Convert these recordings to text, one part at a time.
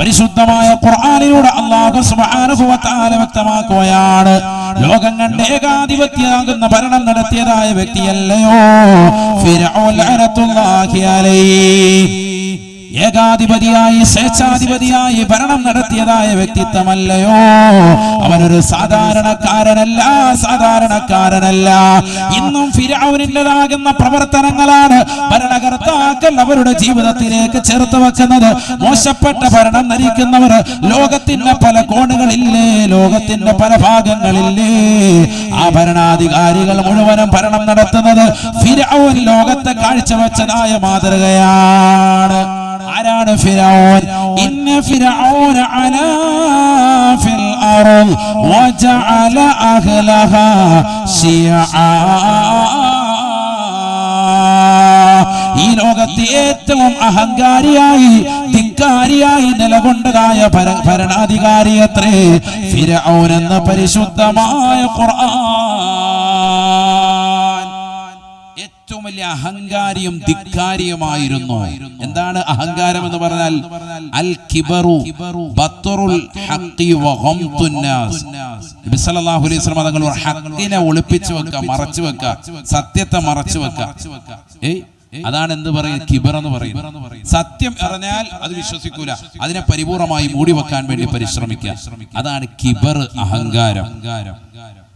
പരിശുദ്ധമായ ഖുർആാനിലൂടെ അള്ളാഹു തആല വ്യക്തമാക്കുകയാണ്. ലോകം കണ്ട് ഏകാധിപത്യമാകുന്ന ഭരണം നടത്തിയതായ വ്യക്തിയല്ലയോ? ലഅനത്തുല്ലാഹി അലൈഹി. ഏകാധിപതിയായി സ്വേച്ഛാധിപതിയായി ഭരണം നടത്തിയതായ വ്യക്തിത്വമല്ലയോ? അവനൊരു സാധാരണക്കാരനല്ല സാധാരണക്കാരനല്ല. ഇന്നും ഫിരാവുനിന്റെതാകുന്ന പ്രവർത്തനങ്ങളാണ് ഭരണകർത്താക്കൾ അവരുടെ ജീവിതത്തിലേക്ക് ചേർത്ത് വെക്കുന്നത്. മോശപ്പെട്ട ഭരണം നയിക്കുന്നവർ ലോകത്തിന്റെ പല കോണുകളില്ലേ ലോകത്തിന്റെ പല ഭാഗങ്ങളില്ലേ? ആ ഭരണാധികാരികൾ മുഴുവനും ഭരണം നടത്തുന്നത് ഫിരാവുൻ ലോകത്തെ കാഴ്ചവെച്ചതായ മാതൃകയാണ്. ആരാണ് ഫിറഔൻ ഇന്ന ഫിറോൻ അലാ ഫിൽ അർദ് വജഅല അഹ്ലഹാ ശിയആ ഈ ലോകത്തെ ഏറ്റവും അഹങ്കാരിയായി ധിക്കാരിയായി നിലകൊണ്ടതായ ഭര- ഭരണാധികാരി അത്രേ ഫിറഔൻ എന്ന പരിശുദ്ധമായ ഖുർആൻ. വലിയ അഹങ്കാരിയും ധിക്കാരിയുമായിരുന്നു. എന്താണ് അഹങ്കാരം എന്ന് പറഞ്ഞാൽ? അൽ കിബറു ബത്തറുൽ ഹഖി നബി സല്ലല്ലാഹു അലൈഹി വസല്ലം ഹഖിനെ ഒളിപ്പിച്ചു വെക്കുക മറച്ചു വെക്കുക സത്യത്തെ മറച്ചു വെക്കുക. അതാണ് എന്ത് പറയുന്നത്? കിബർ എന്ന് പറയുന്നത്. സത്യം പറഞ്ഞാൽ അത് വിശ്വസിക്കൂല. അതിനെ പരിപൂർണമായി മൂടി വെക്കാൻ വേണ്ടി പരിശ്രമിക്കുക. അതാണ് കിബർ അഹങ്കാരം.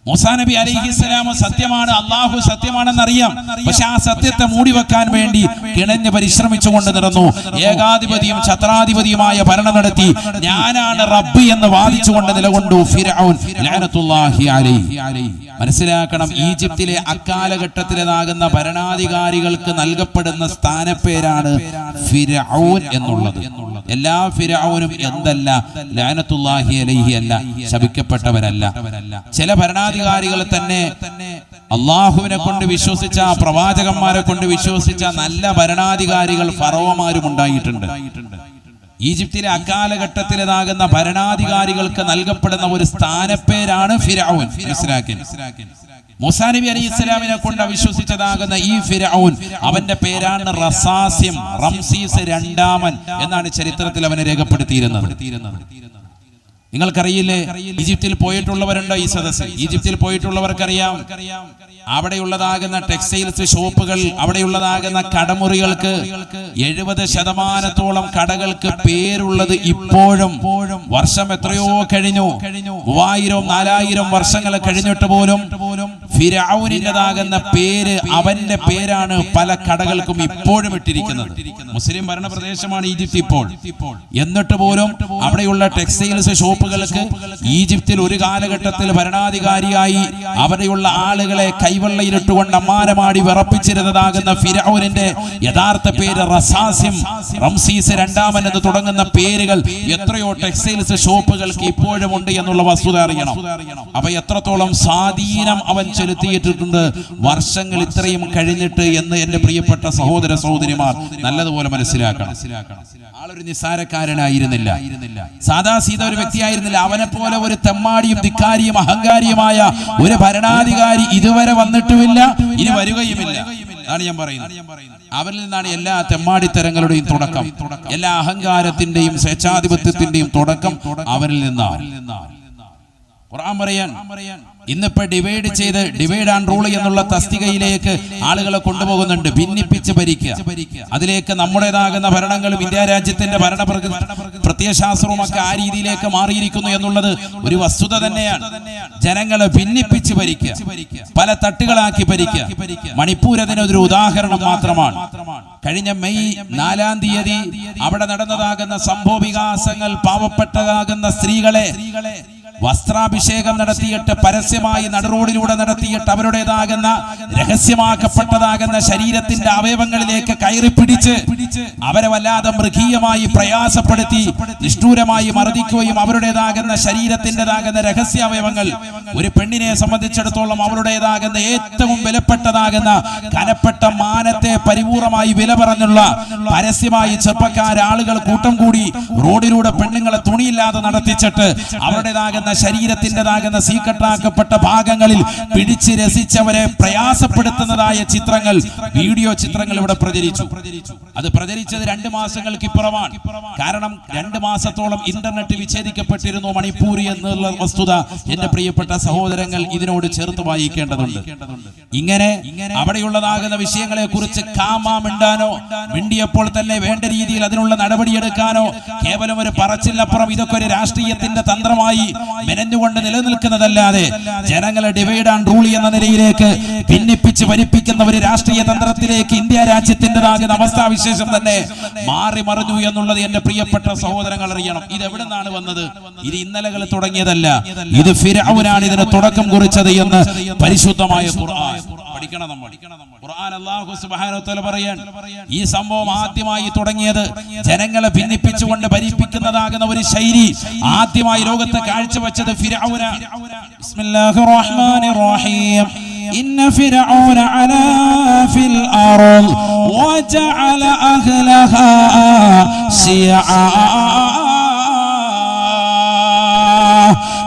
മൂസാ നബി അലൈഹിസ്സലാം സത്യമാണ് അള്ളാഹു സത്യമാണെന്ന് അറിയാം പക്ഷെ ആ സത്യത്തെ മൂടി വെക്കാൻ വേണ്ടി കിണഞ്ഞ് പരിശ്രമിച്ചുകൊണ്ട് നടന്നു. ഏകാധിപതിയും ഛത്രാധിപതിയുമായ ഭരണം നടത്തി. ഞാനാണ് റബ്ബ് എന്ന് വാദിച്ചുകൊണ്ട് നിലകൊണ്ടു മനസ്സിലാക്കണം ഈജിപ്തിലെ അക്കാലഘട്ടത്തിലേതാകുന്ന ഭരണാധികാരികൾക്ക് നൽകപ്പെടുന്ന സ്ഥാനപ്പേരാണ് ഫിരൌൻ എന്നുള്ളത്. എല്ലാ ഫിരൌനും എന്തല്ല ലാനത്തുല്ലാഹി അലൈഹി അല്ല ശപിക്കപ്പെട്ടവരല്ല. ചില ഭരണാധികാരികൾ തന്നെ അള്ളാഹുവിനെ കൊണ്ട് വിശ്വസിച്ച പ്രവാചകന്മാരെ കൊണ്ട് വിശ്വസിച്ച നല്ല ഭരണാധികാരികൾ ഫറവമാരും ഉണ്ടായിട്ടുണ്ട്. ഈജിപ്തിലെ അക്കാലഘട്ടത്തിലേതാകുന്ന ഭരണാധികാരികൾക്ക് നൽകപ്പെടുന്ന ഒരു സ്ഥാനപ്പേരാണ് ഫിറഔൻ മനസ്സിലാക്കി മൂസാ നബി അലൈഹി ഇസ്ലാമിനെ കൊണ്ട് വിശ്വസിച്ചതാകുന്ന ഈ ഫിറഔൻ അവന്റെ പേരാണ് റസാസ്യം റംസീസ് രണ്ടാമൻ എന്നാണ് ചരിത്രത്തിൽ അവനെ രേഖപ്പെടുത്തിയിരുന്നത്. നിങ്ങൾക്കറിയില്ലേ? ഈജിപ്തിൽ പോയിട്ടുള്ളവരുണ്ടോ ഈ സദസ് ഈജിപ്തിൽ പോയിട്ടുള്ളവർക്കറിയാം. അവിടെയുള്ളതാകുന്ന ടെക്സ്റ്റൈൽസ് ഷോപ്പുകൾ അവിടെയുള്ളതാകുന്ന കടമുറികൾക്ക് എഴുപത് ശതമാനത്തോളം കടകൾക്ക് പേരുള്ളത് ഇപ്പോഴും വർഷം എത്രയോ കഴിഞ്ഞു. മൂവായിരം നാലായിരം വർഷങ്ങൾ കഴിഞ്ഞിട്ട് പോലും ഫിരൗനിന്റെതാകുന്ന പേര് അവന്റെ പേരാണ് പല കടകൾക്കും ഇപ്പോഴും ഇട്ടിരിക്കുന്നത്. മുസ്ലിം ഭരണ പ്രദേശമാണ് ഈജിപ്ത് ഇപ്പോൾ. എന്നിട്ട് പോലും അവിടെയുള്ള ടെക്സ്റ്റൈൽസ് ഷോപ്പുകൾക്ക് ഈജിപ്തിൽ ഒരു കാലഘട്ടത്തിൽ ഭരണാധികാരിയായി അവിടെയുള്ള ആളുകളെ കൈവെള്ളയിലിട്ടുകൊണ്ട് അമ്മാരമാടി വിറപ്പിച്ചിരുന്നതാകുന്ന ഫിരൗനിന്റെ യഥാർത്ഥ പേര് റസാസിം റംസീസ് രണ്ടാമൻ എന്ന് തുടങ്ങുന്ന പേരുകൾ എത്രയോ ടെക്സ്റ്റൈൽസ് ഷോപ്പുകൾക്ക് ഇപ്പോഴും ഉണ്ട് എന്നുള്ള വസ്തുത അറിയണം. അപ്പൊ എത്രത്തോളം സ്വാധീനം അവൻ ചെലുത്തിയിട്ടുണ്ട് വർഷങ്ങൾ ഇത്രയും കഴിഞ്ഞിട്ട് എന്ന് എന്റെ പ്രിയപ്പെട്ട സഹോദര സഹോദരിമാർ നല്ലതുപോലെ മനസ്സിലാക്കണം. ആളൊരു നിസ്സാരക്കാരനായിരുന്നില്ല. സാദാ സീത ഒരു വ്യക്തിയായിരുന്നില്ല. അവനെ പോലെ ഒരു തെമ്മാടിയും ധിക്കാരിയും അഹങ്കാരിയുമായ ഒരു ഭരണാധികാരി ഇതുവരെ വന്നിട്ടുമില്ല. ഇനി വരികയുമില്ല. അതാണ് ഞാൻ പറയുന്നത്. അവരിൽ നിന്നാണ് എല്ലാ തെമ്മാടിത്തരങ്ങളുടെയും തുടക്കം. എല്ലാ അഹങ്കാരത്തിന്റെയും സ്വേച്ഛാധിപത്യത്തിന്റെയും തുടക്കം അവരിൽ നിന്നാണ്. ഖുർആൻ പറയാൻ ഇന്നിപ്പോ ഡിവൈഡ് ചെയ്ത് ഡിവൈഡ് ആൻഡ് റൂൾ എന്നുള്ള തസ്തികയിലേക്ക് ആളുകളെ കൊണ്ടുപോകുന്നുണ്ട്. ഭിന്നിപ്പിച്ച് ഭരിക്കുക. അതിലേക്ക് നമ്മുടേതാകുന്ന ഭരണങ്ങളും ഇന്ത്യ രാജ്യത്തിന്റെ ഭരണ പ്രത്യയശാസ്ത്രവും ഒക്കെ ആ രീതിയിലേക്ക് മാറിയിരിക്കുന്നു എന്നുള്ളത് ഒരു വസ്തുത തന്നെയാണ്. ജനങ്ങളെ ഭിന്നിപ്പിച്ച് ഭരിക്കുക. പല തട്ടുകളാക്കി ഭരിക്കുക. മണിപ്പൂർ അതിനൊരു ഉദാഹരണം മാത്രമാണ്. കഴിഞ്ഞ മെയ് നാലാം തീയതി അവിടെ നടന്നതാകുന്ന സംഭവ വികാസങ്ങൾ പാവപ്പെട്ടതാകുന്ന സ്ത്രീകളെ വസ്ത്രാഭിഷേകം നടത്തിയിട്ട് പരസ്യമായി നടുറോഡിലൂടെ നടത്തിയിട്ട് അവരുടേതാകുന്ന രഹസ്യമാക്കപ്പെട്ടതാകുന്ന ശരീരത്തിന്റെ അവയവങ്ങളിലേക്ക് കയറി പിടിച്ച് അവരെ വല്ലാതെ മൃഗീയമായി പ്രയാസപ്പെടുത്തി നിഷ്ഠൂരമായി മർദ്ദിക്കുകയും അവരുടേതാകുന്ന ശരീരത്തിന്റെതാകുന്ന രഹസ്യ അവയവങ്ങൾ ഒരു പെണ്ണിനെ സംബന്ധിച്ചിടത്തോളം അവരുടേതാകുന്ന ഏറ്റവും വിലപ്പെട്ടതാകുന്ന കനപ്പെട്ട മാനത്തെ പരിപൂർണമായി വില പറഞ്ഞുള്ള പരസ്യമായി ചെറുപ്പക്കാരാളുകൾ കൂട്ടം കൂടി റോഡിലൂടെ പെണ്ണുങ്ങളെ തുണിയില്ലാതെ നടത്തിച്ചിട്ട് അവരുടേതാകുന്ന ശരീരത്തിന്റെതാകുന്ന സീക്കട്ടാക്കപ്പെട്ട ഭാഗങ്ങളിൽ പിടിച്ച് രസിച്ചവരെ പ്രയാസപ്പെടുത്തുന്നതായ ചിത്രങ്ങൾ വീഡിയോ ചിത്രങ്ങൾ ഇവിടെ പ്രചരിച്ചു. അത് പ്രചരിച്ചത് രണ്ട് മാസങ്ങൾക്ക് ഇപ്പുറമാണ്. കാരണം രണ്ട് മാസത്തോളം ഇന്റർനെറ്റ് വിച്ഛേദിക്കപ്പെട്ടിരുന്നു മണിപ്പൂർ എന്നുള്ള വസ്തുത എന്റെ പ്രിയപ്പെട്ട സഹോദരങ്ങൾ ഇതിനോട് ചേർത്ത് വായിക്കേണ്ടതുണ്ട്. ഇങ്ങനെ അവിടെയുള്ളതാകുന്ന വിഷയങ്ങളെ കുറിച്ച് കാമാ മിണ്ടാനോ മിണ്ടിയപ്പോൾ തന്നെ വേണ്ട രീതിയിൽ അതിനുള്ള നടപടിയെടുക്കാനോ കേവലം ഒരു പറച്ചിലപ്പുറം ഇതൊക്കെ ഒരു രാഷ്ട്രീയത്തിന്റെ തന്ത്രമായി മെനഞ്ഞുകൊണ്ട് നിലനിൽക്കുന്നതല്ലാതെ ജനങ്ങളെ ഡിവൈഡ് ആൻഡ് റൂൾ എന്ന നിലയിലേക്ക് ഭിന്നിപ്പിച്ച് ഭരിപ്പിക്കുന്ന ഒരു രാഷ്ട്രീയ തന്ത്രത്തിലേക്ക് ഇന്ത്യ രാജ്യത്തിന്റെതാകുന്ന അവസ്ഥാവിശേഷം തന്നെ മാറി മറിഞ്ഞു എന്നുള്ളത് എന്റെ പ്രിയപ്പെട്ട സഹോദരങ്ങൾ അറിയണം. ഇത് എവിടെ നിന്നാണ് വന്നത്? ഇത് ഇന്നലകൾ തുടങ്ങിയതല്ല. ഇത് ഫിരൗനാണ് ഇതിന് തുടക്കം കുറിച്ചത് എന്ന് പരിശുദ്ധമായ ഖുർആൻ. പഠിക്കണം നമ്മൾ ഖുർആൻ അല്ലാഹു സുബ്ഹാനഹു വ തആല പറയാൻ ഈ സംഭവം ആദ്യമായി തുടങ്ങിയത് ജനങ്ങളെ ഭിന്നിപ്പിച്ചുകൊണ്ട് ഭരിപ്പിക്കുന്നതാകുന്ന ഒരു ശൈലി ആദ്യമായി ലോകത്ത് കാഴ്ചവെച്ചത് ഫിരൗന ബിസ്മില്ലാഹിർ റഹ്മാനിർ റഹീം إن فرعون علا في الأرض وجعل أهلها شيعا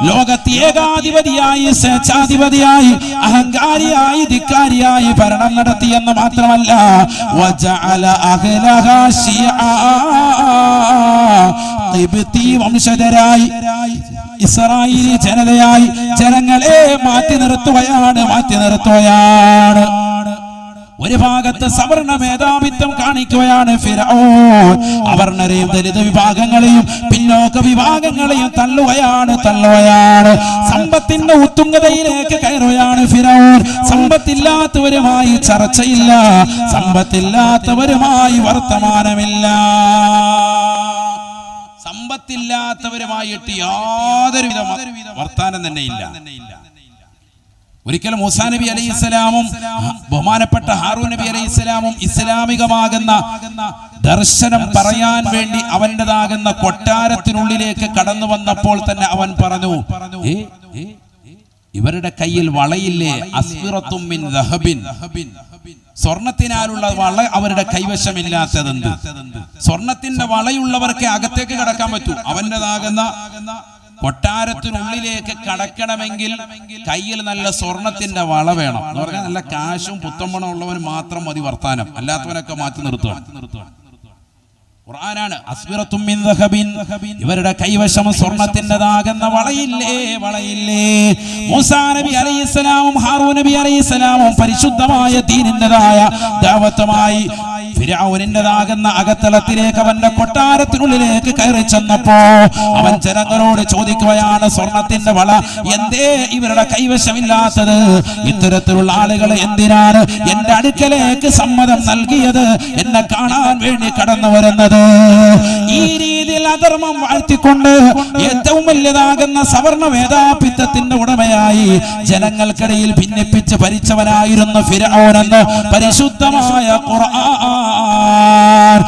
ലോകത്ത് ഏകാധിപതിയായി സ്വേച്ഛാധിപതിയായി അഹങ്കാരിയായി ധിക്കാരിയായി ഭരണം മാത്രമല്ല അഹ്ലഹ ശിയആ. ഖിബ്തി വംശജരായി ഇസ്രായേലി ജനതയായി ജനങ്ങളെ മാറ്റി നിർത്തുകയാണ് മാറ്റി നിർത്തുകയാണ് ഒരു ഭാഗത്ത് സവർണ മേധാവിത്വം കാണിക്കുകയാണ് അവർണരെയും ദലിത വിഭാഗങ്ങളെയും പിന്നോക്ക വിഭാഗങ്ങളെയും തള്ളുകയാണ് തള്ളുകയാണ്. സമ്പത്തിന്റെ ഉത്തുംഗതയിലേക്ക് കയറുകയാണ് ഫിറൗൻ സമ്പത്തില്ലാത്തവരുമായി ചർച്ചയില്ല സമ്പത്തില്ലാത്തവരുമായി വർത്തമാനമില്ല. സമ്പത്തില്ലാത്തവരുമായിട്ട് യാതൊരു യാതൊരുവിധ വർത്താനം തന്നെ ഇല്ല ഒരിക്കലും മൂസാ നബി അലൈഹി ഇസ്ലാമും ബഹുമാനപ്പെട്ട ഹാറൂ നബി അലൈഹി ഇസ്ലാമും ഇസ്ലാമികമാകുന്ന ദർശനം പറയാൻ വേണ്ടി അവന്റെതാകുന്ന കൊട്ടാരത്തിനുള്ളിലേക്ക് കടന്നു വന്നപ്പോൾ തന്നെ അവൻ പറഞ്ഞു "ഏ, ഏ, ഇവരുടെ കയ്യിൽ വളയില്ലേ? അസ്മിറത്തും മിൻ ദഹബിൻ. സ്വർണത്തിനാലുള്ള വള അവരുടെ കൈവശമില്ലാത്തതെന്ത്? സ്വർണത്തിന്റെ വളയുള്ളവർക്ക് അകത്തേക്ക് കടക്കാൻ പറ്റൂ. അവന്റെതാകുന്ന കൊട്ടാരത്തിനുള്ളിലേക്ക് കടക്കണമെങ്കിൽ കയ്യിൽ നല്ല സ്വർണത്തിന്റെ വള വേണം. എന്ന് പറഞ്ഞാൽ നല്ല കാശും പുത്തമ്പണം ഉള്ളവൻ മാത്രം മതി വർത്താനം. അല്ലാത്തവനൊക്കെ മാറ്റി നിർത്തുകയാണ് ഖുർആനാണ്. അസ്മിറത്തും മിൻ ദഹബിൻ. ഇവരുടെ കൈവശം സ്വർണത്തിന്റെതാകുന്ന വളയില്ലേ വളയില്ലേ. മൂസാ നബി അലൈഹിസ്സലാമും ഹാറൂൻ നബി അലൈഹിസ്സലാമും പരിശുദ്ധമായ ദീനിന്റെതായ ദാവത്തുമായി ഫിരൗനിന്റെതാകുന്ന അകത്തളത്തിലേക്ക് അവന്റെ കൊട്ടാരത്തിനുള്ളിലേക്ക് കയറി ചെന്നപ്പോ അവൻ ജനങ്ങളോട് ചോദിക്കുകയാണ് സ്വർണത്തിന്റെ വള എന്തേ ഇവരുടെ കൈവശമില്ലാത്തത്? ഇത്തരത്തിലുള്ള ആളുകൾ എന്തിനാണ് എന്റെ അടുക്കലേക്ക് സമ്മതം നൽകിയത്? എന്നെ കാണാൻ വേണ്ടി കടന്നു വരുന്നത് ആണ് ഈ രീതിയിൽ അധർമ്മം വാഴ്ത്തിക്കൊണ്ട് ഏറ്റവും വലിയതാകുന്ന സവർണ വേദാപിത്തത്തിന്റെ ഉടമയായി ജനങ്ങൾക്കിടയിൽ ഭിന്നിപ്പിച്ച് ഭരിച്ചവനായിരുന്നു ഫിരോനെന്ന് പരിശുദ്ധമായ ഖുർആൻ.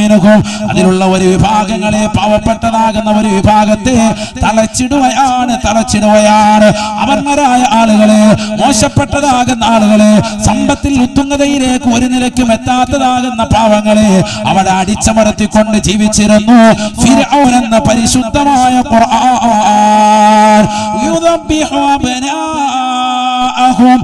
طائفة منهم يستضعف طائفة منهم അതിലുള്ള ഒരു വിഭാഗങ്ങളെ പാവപ്പെട്ടതാകുന്ന ഒരു വിഭാഗത്തെ തളച്ചിടുകയാണ് തളച്ചിടുകയാണ് അവർണരായ ആളുകളെ മോശപ്പെട്ടതാകുന്ന ആളുകളെ സമ്പത്തിൽ ഉത്തുംഗതയിലേക്ക് ഒരു നിലയ്ക്കും എത്താത്തതാകുന്ന പാവങ്ങളെ അവിടെ അടിച്ചമർത്തിക്കൊണ്ട് ജീവിച്ചിരുന്നു ഫിർഔൻ എന്ന പരിശുദ്ധമായ ഖുർആൻ യുദബ്ബിഹു അബ്നാഅഹും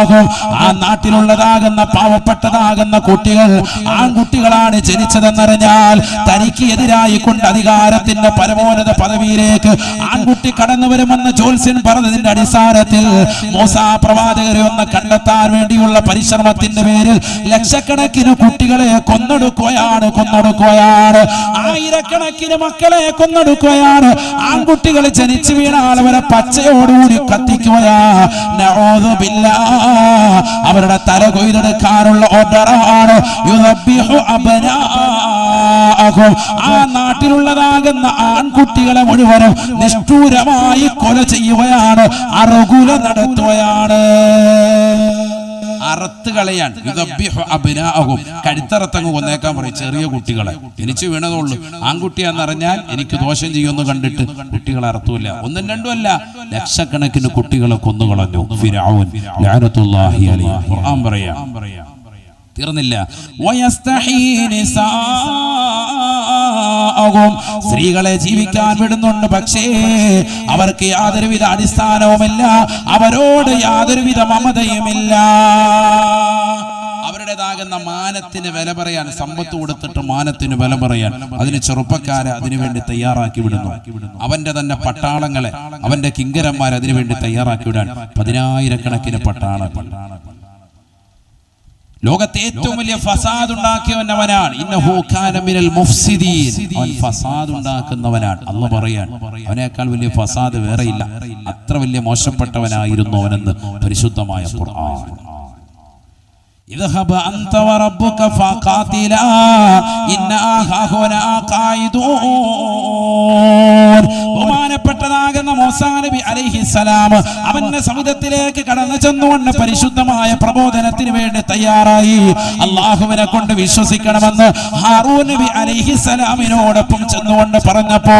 നിസാഅഹും ആ നാട്ടിലുള്ളതാകുന്ന പാവപ്പെട്ടതാകുന്ന കുട്ടികൾ ആൺകുട്ടികളാണ് ജനിച്ചതെന്നറിഞ്ഞാൽ തനിക്ക് എതിരായി കൊണ്ട് അധികാരത്തിന്റെ പരമോന്നത പദവിയിലേക്ക് ആൺകുട്ടി കടന്നു വരുമെന്ന് ജോത്സ്യൻ പറഞ്ഞതിന്റെ അടിസ്ഥാനത്തിൽ മൂസാ പ്രവാചകരെ ഒന്ന് കണ്ടെത്താൻ വേണ്ടിയുള്ള പരിശ്രമത്തിന്റെ പേരിൽ ലക്ഷക്കണക്കിന് കുട്ടികളെ കൊന്നെടുക്കുകയാണ് കൊന്നെടുക്കുകയാണ്. ആയിരക്കണക്കിന് മക്കളെ കൊന്നെടുക്കുകയാണ്. ആൺകുട്ടികൾ ജനിച്ചു വീണാൽ അവരെ പച്ചയോടുകൂടി കത്തിക്കുകയാ. അവരുടെ തല കൊയ്തെടുക്കാനുള്ള ഓർഡറാണ്. ആ നാട്ടിലുള്ളതാകുന്ന ആൺകുട്ടികളെ മുഴുവനും നിഷ്ഠൂരമായി കൊല ചെയ്യുകയാണ്. അറുകുല നടത്തുകയാണ്. അറുത്ത് അബ്നാഅഹും. കഴുത്തറത്തങ്ങ് കൊന്നേക്കാൻ പറയും ചെറിയ കുട്ടികളെ. ജനിച്ചു വീണതുള്ളൂ ആൺകുട്ടിയാന്നറിഞ്ഞാൽ എനിക്ക് ദോഷം ചെയ്യുമെന്ന് കണ്ടിട്ട് കുട്ടികളെ അറുത്തൂല്ല. ഒന്നും രണ്ടും അല്ല ലക്ഷക്കണക്കിന് കുട്ടികളെ കൊന്നുകളഞ്ഞു പറയാം. തീർന്നില്ല. നിസാഅഹും. സ്ത്രീകളെ ജീവിക്കാൻ വിടുന്നുണ്ട്. പക്ഷേ അവർക്ക് യാതൊരുവിധ അടിസ്ഥാനവുമില്ല. അവരോട് യാതൊരുവിധ മമതയുമില്ല. അവരുടേതാകുന്ന മാനത്തിന് വില പറയാൻ സമ്പത്ത് കൊടുത്തിട്ട് മാനത്തിന് വില പറയാൻ അതിന് ചെറുപ്പക്കാരെ അതിനുവേണ്ടി തയ്യാറാക്കി വിടുന്നു. അവന്റെ തന്നെ പട്ടാളങ്ങളെ അവന്റെ കിങ്കരന്മാരെ അതിനുവേണ്ടി തയ്യാറാക്കി വിടാൻ പതിനായിരക്കണക്കിന് പട്ടാള ലോകത്തെ ഏറ്റവും വലിയ ഫസാദ് ഉണ്ടാക്കിയവൻ അവനാണ് അവൻ ഫസാദ് ഉണ്ടാക്കുന്നവനാണ്. അന്ന് പറയാൻ അവനേക്കാൾ വലിയ ഫസാദ് വേറെയില്ല. അത്ര വലിയ മോശപ്പെട്ടവനായിരുന്നു അവനെന്ന് പരിശുദ്ധമായ ഖുർആൻ. اذهب أنت وربك فقاتلا إنا هاهنا قاعدون ബഹുമാനപ്പെട്ടതാകുന്ന മൂസാ നബി അലൈഹിസ്സലാം അവന്റെ സമുദ്രത്തിലേക്ക് കടന്നു ചെന്നുകൊണ്ട് പരിശുദ്ധമായ പ്രബോധനത്തിന് വേണ്ടി തയ്യാറായി അള്ളാഹുവിനെ കൊണ്ട് വിശ്വസിക്കണമെന്ന് ഹാറൂൻ നബി അലൈഹിസ്സലാമിനോടൊപ്പം ചെന്നുകൊണ്ട് പറഞ്ഞപ്പോ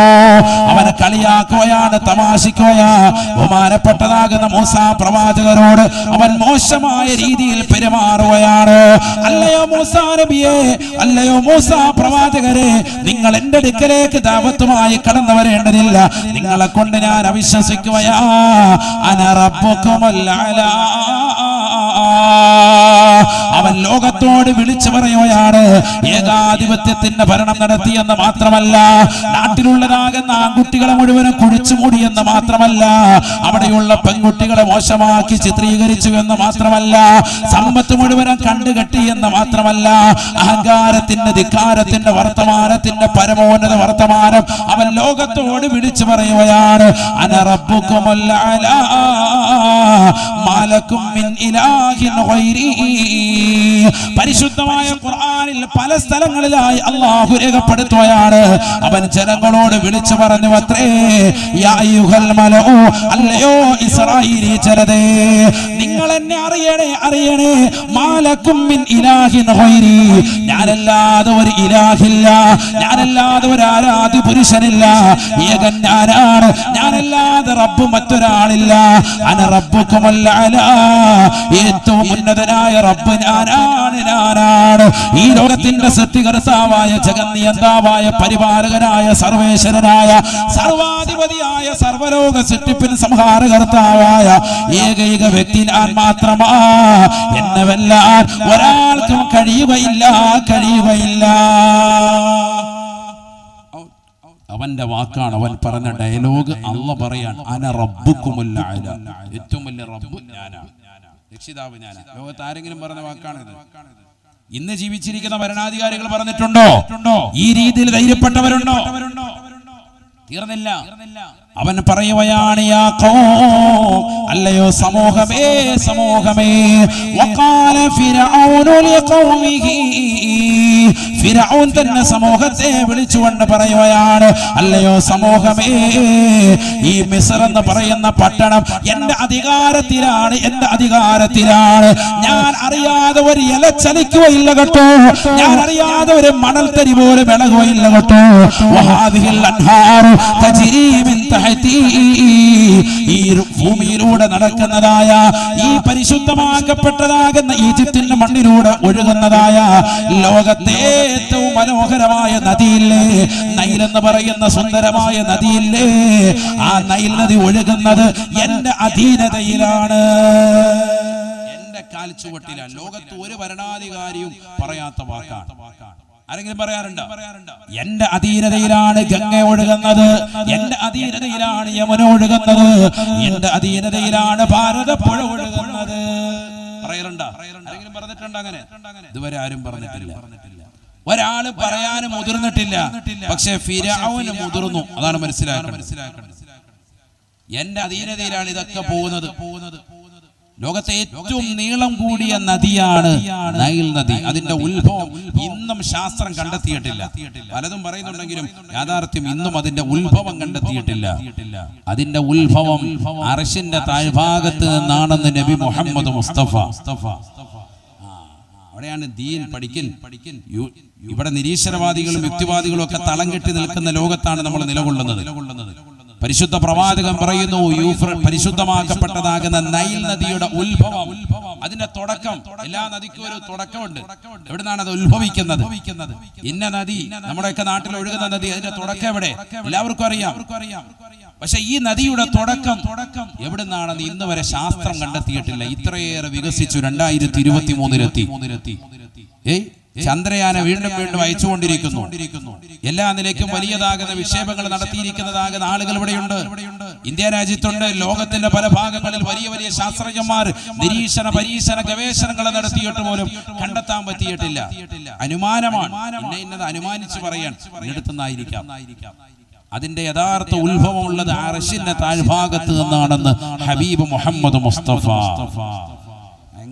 അവനെ കളിയാക്കുകയാണ് തമാശിക്കുകയാ ബഹുമാനപ്പെട്ടതാകുന്ന മൂസ പ്രവാചകരോട് അവൻ മോശമായ രീതിയിൽ പെരുമാറുകയാണ് അല്ലയോ മൂസ നബിയെ അല്ലയോ മൂസ പ്രവാചകരെ നിങ്ങൾ എന്റെ അടുക്കലേക്ക് ദാവത്തുമായി കടന്നു വരേണ്ടതില്ല. നിങ്ങളെ കൊണ്ട് ഞാൻ അവിശ്വസിക്കുകയാ. അനറബുക്കുമല്ല അവൻ ലോകത്തോട് വിളിച്ചു പറയുകയാണ് ഏകാധിപത്യത്തിന്റെ ഭരണം നടത്തിയെന്ന് മാത്രമല്ല നാട്ടിലുള്ളതാകുന്ന ആൺകുട്ടികളെ മുഴുവനും കുഴിച്ചു മൂടിയെന്ന് മാത്രമല്ല അവിടെയുള്ള പെൺകുട്ടികളെ മോശമാക്കി ചിത്രീകരിച്ചു എന്ന് മാത്രമല്ല സമ്പത്ത് മുഴുവനും കണ്ടുകെട്ടി എന്ന് മാത്രമല്ല അഹങ്കാരത്തിന്റെ ധിക്കാരത്തിന്റെ വർത്തമാനത്തിന്റെ പരമോന്നത വർത്തമാനം അവൻ ലോകത്തോട് വിളിച്ചു പറയുകയാണ് അനറബുക്കുമല്ല ഗൈരി പരിശുദ്ധമായ ഖുർആനിൽ പല സ്ഥലങ്ങളിലായി അള്ളാഹു രേഖപ്പെടുത്തുകയാണ്. അവൻ ജനങ്ങളോട് വിളിച്ചു പറഞ്ഞു അത്രേ അല്ലയോ ഇസ്രായേലി ജനതേ നിങ്ങൾ എന്നെ അറിയണേ അറിയണേ മാലക്കും മിൻ ഇലാഹിൻ ഗൈരി ഞാനല്ലാതെ ഒരു ഇലാഹില്ല ഞാനല്ലാതെ ഒരു ആരാധി പുരുഷനില്ല ഏകൻ ഞാനാണ് ഞാനല്ലാതെ റബ്ബ് മറ്റൊരാളില്ല അന റബ്ബുക്കുമല്ല ഏറ്റവും ഉന്നതനായ റബ്ബ് ഞാനാണ് ഞാനാണ്. ഈ ലോകത്തിന്റെ സൃഷ്ടികർത്താവായ ജഗന്നിയന്താവായ പരിപാലകനായ സർവേശ്വരനായ സർവാധിപതിയായ സർവലോക സൃഷ്ടിപ്പിൻ സംഹാരകർത്താവായ ഏകൈക വ്യക്തി ഞാൻ മാത്രമാ. എന്നെ വെല്ലാൻ ഒരാൾക്കും കഴിയുകയില്ല കഴിയുകയില്ല. അവന്റെ വാക്കാണ് അവൻ പറഞ്ഞ ഡയലോഗ് അല്ല പറയാണ് അന റബ്ബുക്കുമല്ല ഏറ്റവും വലിയ റബ്ബ് ഞാനാ രക്ഷിതാവ് ഞാൻ. ലോകത്ത് ആരെങ്കിലും പറഞ്ഞ വാക്കാണിത്. ഇന്ന് ജീവിച്ചിരിക്കുന്ന ഭരണാധികാരികൾ പറഞ്ഞിട്ടുണ്ടോ? ഈ രീതിയിൽ ധൈര്യപ്പെട്ടവരുണ്ടോ? തീർന്നില്ല. അവൻ പറയുകയാണ് അല്ലയോ സമൂഹമേ സമൂഹമേ ഫിർഔൻ തന്നെ സമൂഹത്തെ വിളിച്ചുകൊണ്ട് പറയുകയാണ് അല്ലയോ സമൂഹമേ ഈ മിസ്ർ എന്ന് പറയുന്ന പട്ടണം എന്റെ അധികാരത്തിലാണ് എന്റെ അധികാരത്തിലാണ്. ഞാൻ അറിയാതെ ഒരു ഇല ചലിക്കുകയില്ല കേട്ടോ. ഞാൻ അറിയാതെ ഒരു മണൽ തരി പോലും ഇളകുകയില്ല കേട്ടോ. ഈ ഭൂമിയിലൂടെ നടക്കുന്നതായ ഈ പരിശുദ്ധമാക്കപ്പെട്ടതാകുന്ന ഈജിപ്തിന്റെ മണ്ണിലൂടെ ഒഴുകുന്നതായ ലോകത്തെ ഏറ്റവും മനോഹരമായ നദിയില്ലേ? നൈൽ എന്ന് പറയുന്ന സുന്ദരമായ നദിയില്ലേ? ആ നൈൽ നദി ഒഴുകുന്നത് എന്റെ അധീനതയിലാണ്. എന്റെ കാൽച്ചുവട്ടിലാണ് ലോകത്ത് ഒരു ഭരണാധികാരിയും പറയാത്ത വാക്കാണ്. ആരെങ്കിലും പറയാറുണ്ടോ? എന്റെ അധീനതയിലാണ് ഗംഗ ഒഴുകുന്നത്. എന്റെ അധീനതയിലാണ് യമന ഒഴുകുന്നത്. എന്റെ അധീനതയിലാണ് ഭാരതപ്പുഴ ഒഴുകുന്നത്. പറയാറുണ്ടോ? ആരെങ്കിലും അങ്ങനെ? ഇതുവരെ ആരും പറഞ്ഞിട്ടില്ല. ഒരാൾ പറയാന് മുതിർന്നിട്ടില്ല. പക്ഷെ ഫിരാവിന് മുതിർന്നു. അതാണ് മനസ്സിലാക്കുന്നത്. എന്റെ അധീനതയിലാണ് ഇതൊക്കെ പോകുന്നത്. ലോകത്തെ ഏറ്റവും നീളം കൂടിയ നദിയാണ് നൈൽ നദി. അതിന്റെ ഉത്ഭവം ഇന്നും ശാസ്ത്രം കണ്ടെത്തിയിട്ടില്ല. പലതും പറയുന്നുണ്ടെങ്കിലും യാഥാർത്ഥ്യം ഇന്നും അതിന്റെ ഉത്ഭവം കണ്ടെത്തിയിട്ടില്ല. അതിന്റെ ഉത്ഭവം അർഷിന്റെ താഴ്ഭാഗത്ത് നിന്നാണെന്ന് നബി മുഹമ്മദ് മുസ്തഫ. ആ, അവിടെയാണ് ദീൻ പഠിക്കൽ ഇവിടെ നിരീശ്വരവാദികളും യുക്തിവാദികളും ഒക്കെ തളം കെട്ടി നിൽക്കുന്ന ലോകത്താണ് നമ്മൾ നിലകൊള്ളുന്നത്. പരിശുദ്ധ പ്രവാചകൻ പറയുന്നു യൂഫ്ര പരിശുദ്ധമാക്കപ്പെട്ടതാകുന്ന നൈൽ നദിയുടെ ഉത്ഭവം. അതിന്റെ തുടക്കം എല്ലാ നദിക്കും ഒരു തുടക്കമുണ്ട്. എവിടുന്നാണ് അത് ഉത്ഭവിക്കുന്നത്? ഇന്ന നദി നമ്മുടെയൊക്കെ നാട്ടിൽ ഒഴുകുന്ന നദി അതിന്റെ തുടക്കം എവിടെ? എല്ലാവർക്കും അറിയാം. പക്ഷെ ഈ നദിയുടെ തുടക്കം തുടക്കം എവിടുന്നാണെന്ന് ഇന്ന് വരെ ശാസ്ത്രം കണ്ടെത്തിയിട്ടില്ല. ഇത്രയേറെ വികസിച്ചു രണ്ടായിരത്തി ഇരുപത്തി മൂന്നിലെത്തി ഏയ് ചന്ദ്രയാനെ വീണ്ടും വീണ്ടും അയച്ചുകൊണ്ടിരിക്കുന്നു. എല്ലാ നിലയ്ക്കും വലിയതാകുന്ന വിക്ഷേപങ്ങൾ നടത്തിയിരിക്കുന്നതാകുന്ന ആളുകൾ ഇവിടെയുണ്ട്. ഇന്ത്യ രാജ്യത്തുണ്ട്. ലോകത്തിന്റെ പല ഭാഗങ്ങളിൽ വലിയ വലിയ ശാസ്ത്രജ്ഞന്മാർ നിരീക്ഷണ പരീക്ഷണ ഗവേഷണങ്ങൾ നടത്തിയിട്ട് പോലും കണ്ടെത്താൻ പറ്റിയിട്ടില്ല. അനുമാനമാണ്. ഇന്ന ഇന്നത് അനുമാനിച്ച് പറയാൻ എടുത്തുന്നായിരിക്കാം അതിന്റെ യഥാർത്ഥ ഉത്ഭവമുള്ളത് അറഷിന്റെ താഴ്ഭാഗത്ത് നിന്നാണെന്ന് ഹബീബ് മുഹമ്മദ് മുസ്തഫ.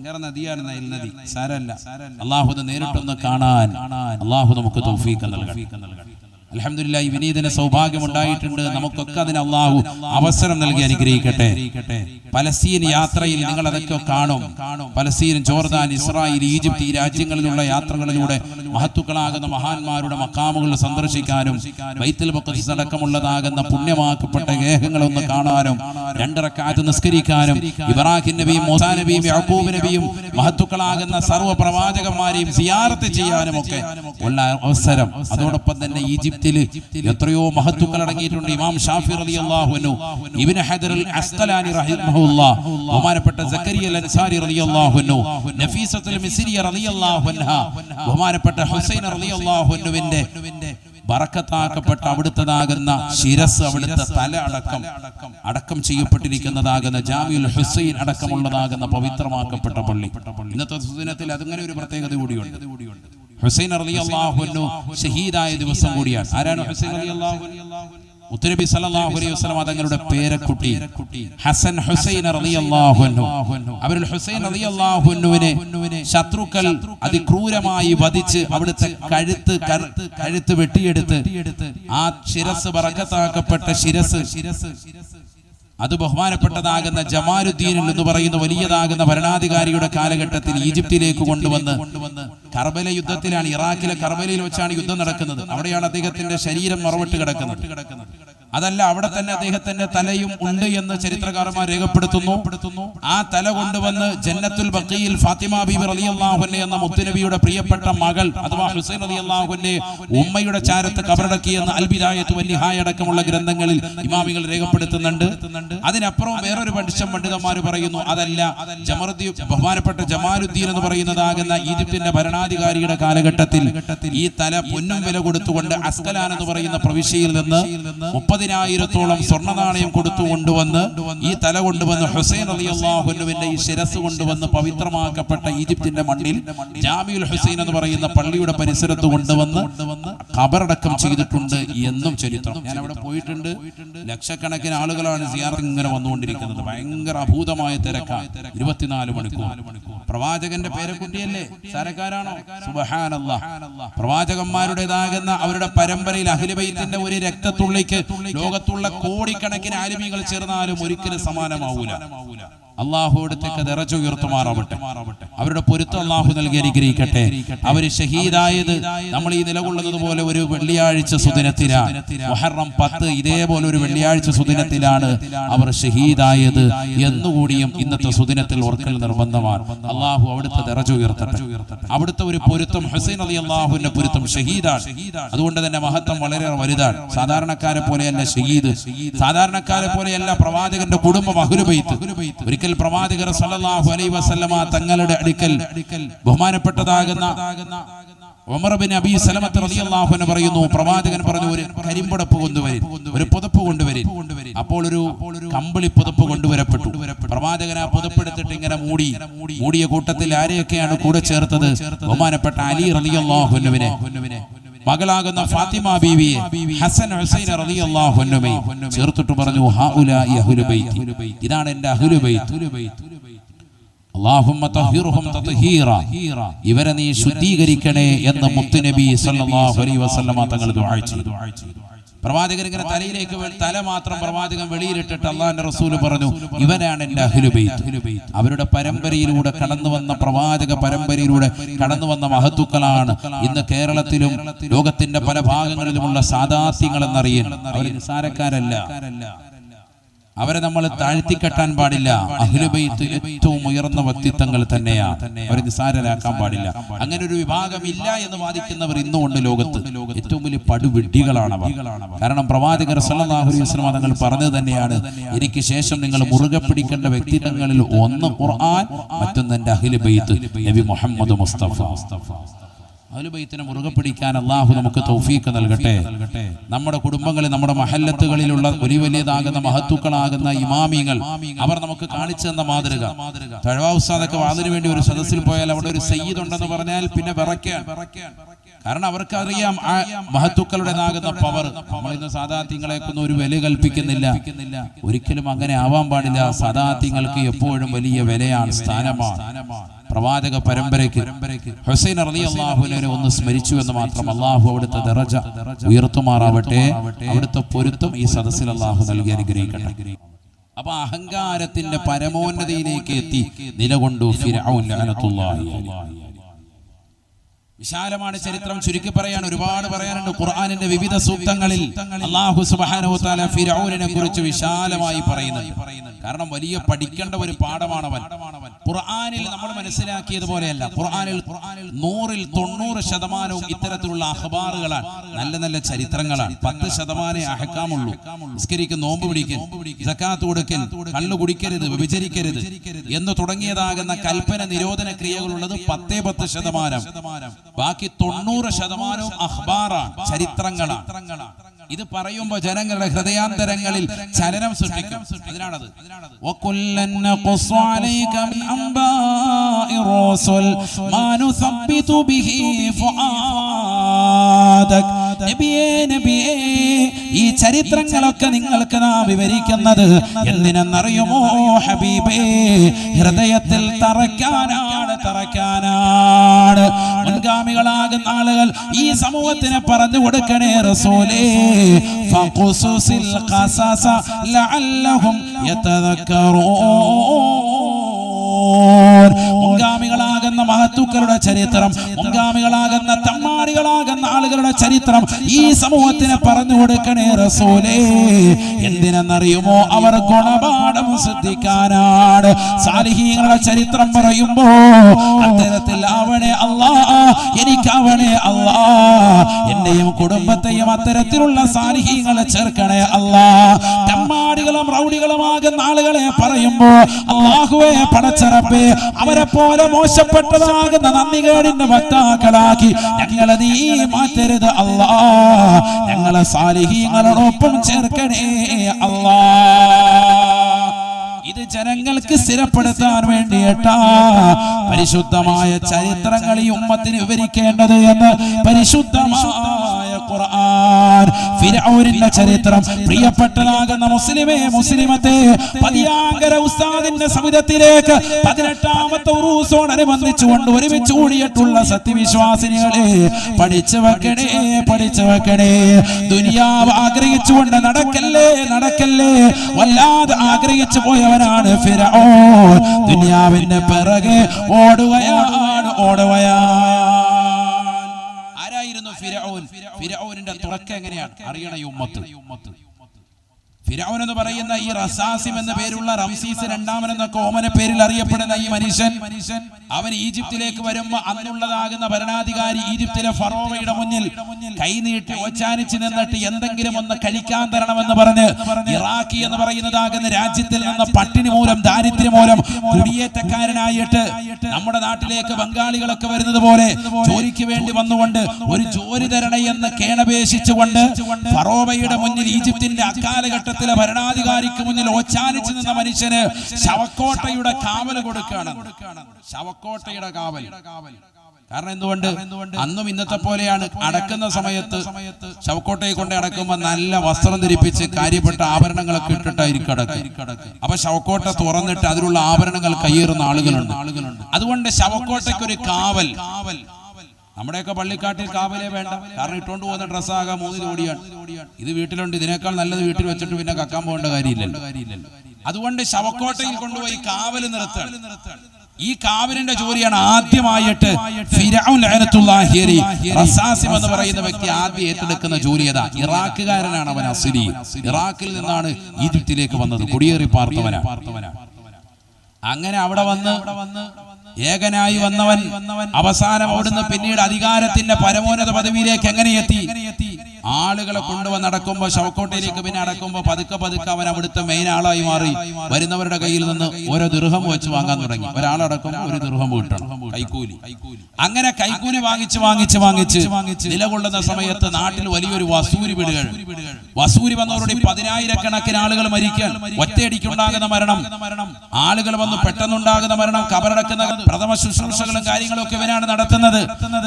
ഭയങ്കര നദിയാണ് നൈൽ നദി. സാരല്ല അള്ളാഹു ഇത് നേരിട്ടൊന്ന് കാണാൻ. അള്ളാഹു നമുക്ക് തൗഫീഖ് നൽകണം അലഹമില്ല ഈ വിനീതന സൗഭാഗ്യം ഉണ്ടായിട്ടുണ്ട് നമുക്കൊക്കെ അതിന് അള്ളാഹു അവസരം നൽകി അനുഗ്രഹിക്കട്ടെ. പലസ്തീൻ യാത്രയിൽ നിങ്ങൾ അതൊക്കെ കാണും. പലസ്തീൻ ജോർദാൻ ഇസ്രായേൽ ഈജിപ്ത് ഈ രാജ്യങ്ങളിലുള്ള യാത്രകളിലൂടെ മഹത്തുക്കളാകുന്ന മഹാന്മാരുടെ മക്കാമുകൾ സന്ദർശിക്കാനും ബൈത്തുൽ മുഖദ്സ് അടക്കമുള്ളതാകുന്ന പുണ്യമാക്കപ്പെട്ട ഗേഹങ്ങളൊന്ന് കാണാനും രണ്ടിറക്കാറ്റ് നിസ്കരിക്കാനും ഇബ്രാഹിം നബിയും മോസാ നബിയും യാക്കൂബ് നബിയും മഹത്തുക്കളാകുന്ന സർവ പ്രവാചകന്മാരെയും സിയാറത്ത് ചെയ്യാനും ഒക്കെ ഉള്ള അവസരം. അതോടൊപ്പം തന്നെ ഈജിപ്തിൽ എത്രയോ മഹത്തുക്കൾ അടങ്ങിയിട്ടുണ്ട്. ഇമാം ഷാഫി റളിയല്ലാഹു അൻഹു ഇബ്നു ഹൈദർ അസ്തലാനി അസ്ഖലാനി റഹിമഹുല്ലാ ബഹുമാനപ്പെട്ട സക്കരിയ അൽ അൻസാരി റളിയല്ലാഹു അൻഹു നഫീസത്തുൽ മിസ്രിയ റളിയല്ലാഹു അൻഹ ബഹുമാനപ്പെട്ട ഹുസൈൻ റളിയല്ലാഹു അൻഹുവിന്റെ ബറക്കത്താക്കപ്പെട്ട അവിടുത്തതാകുന്ന ശിരസ് അവിടുത്തെ തല അടക്കം അടക്കം ചെയ്യപ്പെട്ടിരിക്കുന്നതാകുന്ന ജാമിയുൽ ഹുസൈൻ അടക്കമുള്ളതാകുന്ന പവിത്രമാക്കപ്പെട്ട പള്ളി. ഇന്നത്തെ സുദിനത്തിൽ അതിങ്ങനെ ഒരു പ്രത്യേകത കൂടിയുണ്ട്. ഹുസൈൻ അലി അള്ളാഹുനു ഷഹീദായ ദിവസം കൂടിയാണ്. ആരാണ് ഹുസൈൻ അലി അള്ളാഹു ഉത്തരബി സല്ലല്ലാഹു അലൈഹി വസല്ലം തങ്ങളുടെ പേരക്കുട്ടി ഹസൻ ഹുസൈൻ റളിയല്ലാഹു അൻഹു. അവരിൽ ഹുസൈൻ റളിയല്ലാഹു അൻഹുവിനെ ശത്രുക്കൾ അതിക്രൂരമായി വധിച്ച് അവിടുത്തെ കഴുത്ത് കഴുത്ത് വെട്ടിയെടുത്ത് ആ ശിരസ് ബറക്കത്താക്കപ്പെട്ട ശിരസ് അത് ബഹുമാനപ്പെട്ടതാകുന്ന ജമാലുദ്ദീൻ എന്ന് പറയുന്ന വലിയതാകുന്ന ഭരണാധികാരിയുടെ കാലഘട്ടത്തിൽ ഈജിപ്തിലേക്ക് കൊണ്ടുവന്ന് കർബല യുദ്ധത്തിലാണ് ഇറാഖിലെ കർബലയിൽ വെച്ചാണ് യുദ്ധം നടക്കുന്നത്. അവിടെയാണ് അദ്ദേഹത്തിന്റെ ശരീരം മറവിട്ട് കിടക്കുന്നത്. അതല്ല അവിടെ തന്നെ അദ്ദേഹത്തിന്റെ തലയും ഉണ്ട് എന്ന് ചരിത്രകാരന്മാർ രേഖപ്പെടുത്തുന്നു. ആ തല കൊണ്ടുവന്ന് ജന്നത്തുൽ ബക്കയിൽ ഫാത്തിമ ബീബി റളിയല്ലാഹുവിനെ എന്ന മുത്തുനബിയുടെ പ്രിയപ്പെട്ട മകൾ അഥവാ ഹുസൈൻ റളിയല്ലാഹുവിന്റെ ഉമ്മയുടെ ചാരത്ത് കബറടക്കി എന്ന അൽബിദായത്ത് വല്ലിഹായ അടക്കമുള്ള ഗ്രന്ഥങ്ങളിൽ ഇമാമികൾ രേഖപ്പെടുത്തുന്നുണ്ട്. അതിനപ്പുറം വേറൊരു പണ്ഡിതം പണ്ഡിതന്മാർ പറയുന്നു അതല്ല ജമറുദ്ദീൻ ബഹുമാനപ്പെട്ട ജമാലുദ്ദീൻ എന്ന് പറയുന്നതാകുന്ന ഈജിപ്തിന്റെ ഭരണാധികാരിയുടെ കാലഘട്ടത്തിൽ ഈ തല പൊന്നും വില കൊടുത്തുകൊണ്ട് അസ്കലാൻ എന്ന് പറയുന്ന പ്രവിശ്യയിൽ നിന്ന് മുപ്പതിനായിരത്തോളം സ്വർണ നാണയം കൊടുത്തു കൊണ്ടുവന്ന് ഈ തല കൊണ്ടുവന്ന് ഹുസൈൻ അലി അള്ളാഹുനുവിന്റെ ഈ ശിരസ് കൊണ്ടുവന്ന് പവിത്രമാക്കപ്പെട്ട ഈജിപ്തിന്റെ മണ്ണിൽ ജാമിയുൽ ഹുസൈൻ എന്ന് പറയുന്ന പള്ളിയുടെ പരിസരത്ത് കൊണ്ടുവന്ന് ഖബറടക്കം ചെയ്തിട്ടുണ്ട് എന്നും ചരിത്രം. ഞാൻ അവിടെ പോയിട്ടുണ്ട്. ലക്ഷക്കണക്കിന് ആളുകളാണ് സിയാറത്ത് ഇങ്ങനെ വന്നുകൊണ്ടിരിക്കുന്നത്. ഭയങ്കര അഭൂതമായ തിരക്കാണ് ഇരുപത്തിനാല് മണിക്കൂർ. പ്രവാചകന്റെ പേരക്കുട്ടിയല്ലേ സാരക്കാരാണോ? സുബഹാനല്ലാ. പ്രവാചകന്മാരുടേതാകുന്ന അവരുടെ പരമ്പരയിൽ അഖിലബൈത്തിന്റെ ഒരു രക്തത്തുള്ളിക്ക് ലോകത്തുള്ള കോടിക്കണക്കിന് ആലിമികൾ ചേർന്നാലും ഒരിക്കലും സമാനമാവൂല. അള്ളാഹുവിടത്തേക്ക് നിറച്ചു ഉയർത്തുമാറാവട്ടെ അവരുടെ പൊരുത്തം അള്ളാഹു നൽകി അനുഗ്രഹിക്കട്ടെ അവർ ഷഹീദായത് നമ്മൾ ഈ നിലകൊള്ളുന്നത് പോലെ ഒരു വെള്ളിയാഴ്ച സുദിനത്തിലാണ് മുഹറം പത്ത് ഇതേപോലെ ഒരു വെള്ളിയാഴ്ച സുദിനത്തിലാണ് അവർ ഷഹീദായത് എന്നുകൂടിയും ഇന്നത്തെ സുദിനത്തിൽ ഓർക്കൽ നിർബന്ധമാണ്. അള്ളാഹു അവിടുത്തെ നിറച്ചുയർത്തട്ടെ. അവിടുത്തെ ഒരു പൊരുത്തം ഹുസൈൻ അലി അള്ളാഹുവിന്റെ പൊരുത്തം ഷഹീദാണ്. അതുകൊണ്ട് തന്നെ മഹത്വം വളരെ വലുതാണ്. സാധാരണക്കാരെ പോലെയല്ല ഷഹീദ്. സാധാരണക്കാരെ പോലെയല്ല പ്രവാചകന്റെ കുടുംബം അഹുരുബൈത്ത് ഒരിക്കൽ പ്രവാചകർ സല്ലല്ലാഹു അലൈഹി വസല്ലമ തങ്ങളുടെ അടുക്കൽ ബഹുമാനപ്പെട്ടതാകുന്ന ഉമർ ബിൻ അബി സലമത്ത് റളിയല്ലാഹു അൻഹു പറയുന്നു പ്രവാചകൻ പറഞ്ഞു ഒരു കരിമ്പടപ്പ് കൊണ്ടുവരും ഒരു പുതപ്പ് കൊണ്ടുവരും അപ്പോൾ ഒരു കമ്പിളി പുതപ്പ് കൊണ്ടുവരപ്പെട്ടു. പ്രവാചകൻ ആ പുതപ്പെടുത്തിട്ട് ഇങ്ങനെ മൂടി മൂടിയ കൂട്ടത്തിൽ ആരെയൊക്കെയാണ് കൂടെ ചേർത്തത്? ബഹുമാനപ്പെട്ട അലി റളിയല്ലാഹു അൻഹുവിനെ. മകളാകുന്ന ഫാത്തിമ ബീവിയെ ഹസൻ ഹുസൈൻ റളിയല്ലാഹു അൻഹുമേ ചേർത്തിട്ട് പറഞ്ഞു ഹൗലായി അഹ്ലു ബൈത്തി. ഇതാണ് എന്റെ അഹ്ലു ബൈത്ത്. അല്ലാഹുമ്മ തഹിറുഹും തത്ഹീറ. ഇവരെ നീ ശുദ്ധീകരിക്കണേ എന്ന് മുത്തുനബി സല്ലല്ലാഹു അലൈഹി വസല്ലമ തങ്ങൾ ദുആ ചെയ്തു. പ്രവാചകൻ ഇങ്ങനെ തലയിലേക്ക് തല മാത്രം പ്രവാചകൻ വെളിയിലിട്ടിട്ട് അള്ളാഹിന്റെ റസൂൽ പറഞ്ഞു ഇവരാണ് എന്റെ അഹ്ലുബൈത്ത്. അവരുടെ പരമ്പരയിലൂടെ കടന്നു വന്ന പ്രവാചക പരമ്പരയിലൂടെ കടന്നു വന്ന മഹത്തുക്കളാണ്. ഇന്ന് കേരളത്തിലും ലോകത്തിന്റെ പല ഭാഗങ്ങളിലുമുള്ള സാദാസ്യങ്ങൾ എന്നറിയാൻ അവർ നിസാരക്കാരല്ല അവരെ നമ്മൾ താഴ്ത്തിക്കെട്ടാൻ പാടില്ല. അഹ്ലുബൈത്ത് ഏറ്റവും ഉയർന്ന വ്യക്തിത്വങ്ങൾ തന്നെയാണ് അവരെ നിസാരരാക്കാൻ പാടില്ല. അങ്ങനെ ഒരു വിഭാഗം ഇല്ല എന്ന് വാദിക്കുന്നവർ ഇന്നുമുണ്ട് ലോകത്ത്. ഏറ്റവും വലിയ പടുവിഡ്ഢികളാണ് അവർ കാരണം പ്രവാചകർ വസല്ലം തങ്ങൾ പറഞ്ഞത് തന്നെയാണ്. എനിക്ക് ശേഷം നിങ്ങൾ മുറുകെ പിടിക്കേണ്ട വ്യക്തിത്വങ്ങളിൽ ഒന്ന് ഖുർആൻ മറ്റൊന്ന് എന്റെ അഹ്ലുബൈത്ത്. നബി മുഹമ്മദ് മുസ്തഫ. അഹ്ലുബൈത്തിനെ മുറുകെ പിടിക്കാൻ അള്ളാഹു നമുക്ക് തൗഫീക്ക് നൽകട്ടെ. നമ്മുടെ കുടുംബങ്ങളിൽ നമ്മുടെ മഹല്ലത്തുകളിലുള്ള ഒരു വലിയതാകുന്ന മഹത്തുക്കളാകുന്ന ഇമാമിങ്ങൾ അവർ നമുക്ക് കാണിച്ചു തന്ന മാതൃക. തഴവാ ഉസ്താദൊക്കെ വാതിനു വേണ്ടി ഒരു സദസ്സിൽ പോയാൽ അവിടെ ഒരു സയ്യിദ് ഉണ്ടെന്ന് പറഞ്ഞാൽ പിന്നെ വിറയ്ക്കാൻ കാരണം അവർക്ക് അറിയാം ആ മഹത്തുക്കളുടേതാകുന്ന പവർ നമ്മൾ ഇന്ന് സാധാത്യങ്ങളെക്കൊന്നും ഒരു വില കൽപ്പിക്കുന്നില്ല. ഒരിക്കലും അങ്ങനെ ആവാൻ പാടില്ല. സാധാത്യങ്ങൾക്ക് എപ്പോഴും വലിയ വിലയാണ് സ്ഥാനമാണ്. പ്രവാചക പരമ്പരയ്ക്ക് ഹുസൈൻ അലി അള്ളാഹുവിനെ ഒന്ന് സ്മരിച്ചു എന്ന് മാത്രം അള്ളാഹു അവിടുത്തെ ദറജ ഉയർത്തുമാറാവട്ടെ. അവിടുത്തെ പൊരുത്തം ഈ സദസ്സിൽ അള്ളാഹു നൽകി അനുഗ്രഹിക്കട്ടെ. അപ്പൊ അഹങ്കാരത്തിന്റെ പരമോന്നതയിലേക്ക് എത്തി. നിലകൊണ്ടു ഫിർഔൻ ലഅനത്തുല്ലാഹി അലൈഹി. വിശാലമാണ് ചരിത്രം. ചുരുക്കി പറയാൻ ഒരുപാട് പറയാനുണ്ട്. ഖുർആാനിന്റെ വിവിധ സൂക്തങ്ങളിൽ അള്ളാഹു ഫിർഔനെ കുറിച്ച് വിശാലമായി പറയുന്നുണ്ട്. കാരണം വലിയ പഠിക്കേണ്ട ഒരു പാഠമാണ് അവൻ ഖുർആനിൽ നമ്മൾ മനസ്സിലാക്കിയതുപോലെയല്ല. ഖുർആാനിൽ നൂറിൽ തൊണ്ണൂറ് ശതമാനവും ഇത്തരത്തിലുള്ള അഖബാറുകളാണ്. നല്ല നല്ല ചരിത്രങ്ങളാണ്. പത്ത് ശതമാനേ അഹക്കാമുള്ളൂ നോമ്പ് പിടിക്കൽ സക്കാത്ത് കൊടുക്കൽ കള്ളു കുടിക്കരുത് വ്യഭിചരിക്കരുത്. എന്ന് തുടങ്ങിയതാകുന്ന കൽപ്പന നിരോധന ക്രിയകളുള്ളത് പത്തേ പത്ത് ശതമാനം. ബാക്കി തൊണ്ണൂറ് ശതമാനവും അഹ്ബാറാണ് ചരിത്രങ്ങളാണ്. ഇത് പറയുമ്പോൾ ജനങ്ങളുടെ ഹൃദയാന്തരങ്ങളിൽ ചലനം സൃഷ്ടിക്കും. ഈ ചരിത്രങ്ങളൊക്കെ നിങ്ങൾക്ക് നാം വിവരിക്കുന്നത് എന്തിനെന്നറിയുമോ ഹബീബേ? ഹൃദയത്തിൽ തറയ്ക്കാനാണ് തറയ്ക്കാനാണ്. മുൻഗാമികളാകുന്ന ആളുകൾ ഈ സമൂഹത്തിന് പറഞ്ഞു കൊടുക്കണേ റസൂലേ. ഫഖുസുസിൽ ഖസസ ലഅല്ലഹും യതദക്കറൂൻ. മുൻഗാമികളാകുന്ന മഹത്തുക്കളുടെ ചരിത്രം മുൻഗാമികളാകുന്ന തമ്മാരികളാകുന്ന ആളുകളുടെ ചരിത്രം ഈ സമൂഹത്തിന് പറഞ്ഞു കൊടുക്കണേ റസൂലേ. എന്തിനെന്നറിയുമോ? അവർ ഗുണപാഠം ശ്രദ്ധിക്കാനാണ്. സാലിഹീങ്ങളുടെ ചരിത്രം പറയുമ്പോ അത്തരത്തിൽ അവനെ അല്ലാ എനിക്കവനെ അല്ലാ. എന്നെയും കുടുംബത്തെയും അത്തരത്തിലുള്ള സാലിഹീങ്ങളെ ചേർക്കണേ അല്ലാ. തമ്മാടികളും റൗഡികളുമാകുന്ന ആളുകളെ പറയുമ്പോ അള്ളാഹുവെ പടച്ചറപ്പേ അവരെ പോലെ മോശപ്പെട്ടതാകുന്ന നന്ദികേടിന്റെ വക്താക്കളാക്കി ഞങ്ങളെ നീ മാറ്റരുത് അല്ലാ. ഞങ്ങളെ സാലിഹീങ്ങളോടൊപ്പം ചേർക്കണേ അല്ലാ. ഇത് ജനങ്ങൾക്ക് സ്ഥിരപ്പെടുത്താൻ വേണ്ടിയിട്ടാ പരിശുദ്ധമായ ചരിത്രങ്ങൾ ഈ ഉമ്മത്തിന് വിവരിക്കേണ്ടത് എന്ന് പരിശുദ്ധമായ ഖുർആൻ. ഫിർഔനിന്റെ ചരിത്രം. പ്രിയപ്പെട്ടതാകുന്ന മുസ്ലിമേ മുസ്ലിമത്തെ പതിയാങ്കര ഉസ്താദിന്റെ സമിതത്തിലേക്ക് പതിനെട്ടാമത്തെ ഉറൂസോടനുബന്ധിച്ചുകൊണ്ട് ഒരുമിച്ച് കൂടിയിട്ടുള്ള സത്യവിശ്വാസിനികളെ പഠിച്ചു വെക്കണേ പഠിച്ചു വെക്കണേ ദുനിയാവ് ആഗ്രഹിച്ചുകൊണ്ട് നടക്കല്ലേ നടക്കല്ലേ? വല്ലാതെ ആഗ്രഹിച്ചു പോയവനാണ് ഫിറഔൻ ദുനിയാവിന്റെ പിറകെ ഓടുകയാണ്. ഓടുകയാണ്. ഫിറഔൻ ഫിറഔനിന്റെ തുടക്കം എങ്ങനെയാണ്? അറിയണ ഉമ്മത്ത്. ഫിരൗൻ എന്ന് പറയുന്ന ഈ റസാസിം എന്ന പേരുള്ള റംസീസ് രണ്ടാമൻ എന്നൊക്കെ ഓമന പേരിൽ അറിയപ്പെടുന്ന ഈ മനുഷ്യൻ അവൻ ഈജിപ്തിലേക്ക് വരുമ്പോ അന്നുള്ളതാകുന്ന ഭരണാധികാരി ഈജിപ്തിലെ ഫറോവയുടെ മുന്നിൽ കൈനീട്ടി ഓച്ചാനിച്ച് നിന്നിട്ട് എന്തെങ്കിലും ഒന്ന് കഴിക്കാൻ തരണമെന്ന് പറഞ്ഞ് ഇറാഖി എന്ന് പറയുന്നതാകുന്ന രാജ്യത്തിൽ നിന്ന് പട്ടിണി മൂലം ദാരിദ്ര്യം മൂലം കുടിയേറ്റക്കാരനായിട്ട് നമ്മുടെ നാട്ടിലേക്ക് ബംഗാളികളൊക്കെ വരുന്നത് പോലെ ജോലിക്ക് വേണ്ടി വന്നുകൊണ്ട് ഒരു ജോലി തരണേ എന്ന് കേണപേക്ഷിച്ചുകൊണ്ട് ഫറോവയുടെ മുന്നിൽ ഈജിപ്തിന്റെ അക്കാലഘട്ടത്തിലെ ഭരണാധികാരിക്ക് മുന്നിൽ ഓച്ചാനിച്ചു നിന്ന മനുഷ്യന് ശവക്കോട്ടയുടെ കാവൽ കൊടുക്കുകയാണ്. ശവക്കോട്ടയുടെ കാവൽ. കാരണം എന്തുകൊണ്ട്? അന്നും ഇന്നത്തെ പോലെയാണ്. അടക്കുന്ന സമയത്ത് ശവക്കോട്ടയെ കൊണ്ട് അടക്കുമ്പോൾ നല്ല വസ്ത്രം ധരിപ്പിച്ച് കാര്യപ്പെട്ട ആഭരണങ്ങളൊക്കെ ഇട്ടിട്ടായിരിക്കും അപ്പൊ ശവക്കോട്ട തുറന്നിട്ട് അതിലുള്ള ആഭരണങ്ങൾ കയ്യേറുന്ന ആളുകളുണ്ട്. അതുകൊണ്ട് ശവക്കോട്ടയ്ക്ക് ഒരു കാവൽ. നമ്മുടെയൊക്കെ പള്ളിക്കാട്ടിൽ കാവലെ വേണ്ട. കാരണം ഇട്ടുകൊണ്ട് പോകുന്ന ഡ്രസ്സാകാൻ മൂന്നിൽ ഓടിയാണ്. ഇത് വീട്ടിലുണ്ട്. ഇതിനേക്കാൾ നല്ലത് വീട്ടിൽ വെച്ചിട്ട് പിന്നെ കക്കാൻ പോകേണ്ട കാര്യമില്ലല്ലോ. അതുകൊണ്ട് ശവക്കോട്ടയിൽ കൊണ്ടുപോയി കാവൽ നിർത്തുകയാണ് ഈ കാവലിന്റെ ജോലിയാണ് ആദ്യമായിട്ട് എന്ന് പറയുന്ന വ്യക്തി ആദ്യം ഏറ്റെടുക്കുന്ന ജോലി അതാ ഇറാഖുകാരനാണ് അവൻ അസിരി ഇറാഖിൽ നിന്നാണ് ഈജിപ്തിലേക്ക് വന്നത്. കുടിയേറി പാർത്തവനാ. അങ്ങനെ അവിടെ വന്ന് ഏകനായി വന്നവൻ അവസാനം അവിടുന്ന് പിന്നീട് അധികാരത്തിന്റെ പരമോന്നത പദവിയിലേക്ക് എങ്ങനെ എത്തി? ആളുകളെ കൊണ്ടുവന്ന് നടക്കുമ്പോ ശവക്കോട്ടയിലേക്ക് പിന്നെ അടക്കുമ്പോ പതുക്കെ പതുക്കെ അവൻ അവിടുത്തെ മെയിൻ ആളായി മാറി. വരുന്നവരുടെ കയ്യിൽ നിന്ന് ഓരോ ദൃഹം വെച്ച് വാങ്ങാൻ തുടങ്ങി. ഒരാളടക്കം ഒരു ദൃഹം കിട്ടണം കൈക്കൂലി. അങ്ങനെ കൈക്കൂലി വാങ്ങിച്ച് വാങ്ങിച്ച് വാങ്ങിച്ച് നിലകൊള്ളുന്ന സമയത്ത് നാട്ടിൽ വലിയൊരു വസൂരി വീടുകൾ വസൂരി വന്നവരുടെ പതിനായിരക്കണക്കിന് ആളുകൾ മരിക്കാൻ ഒറ്റയടിക്കുണ്ടാകുന്ന മരണം. ആളുകൾ വന്ന് പെട്ടെന്നുണ്ടാകുന്ന മരണം. കബറടക്കുന്ന പ്രഥമ ശുശ്രൂഷകളും കാര്യങ്ങളും ഒക്കെ ഇവനാണ് നടത്തുന്നത്.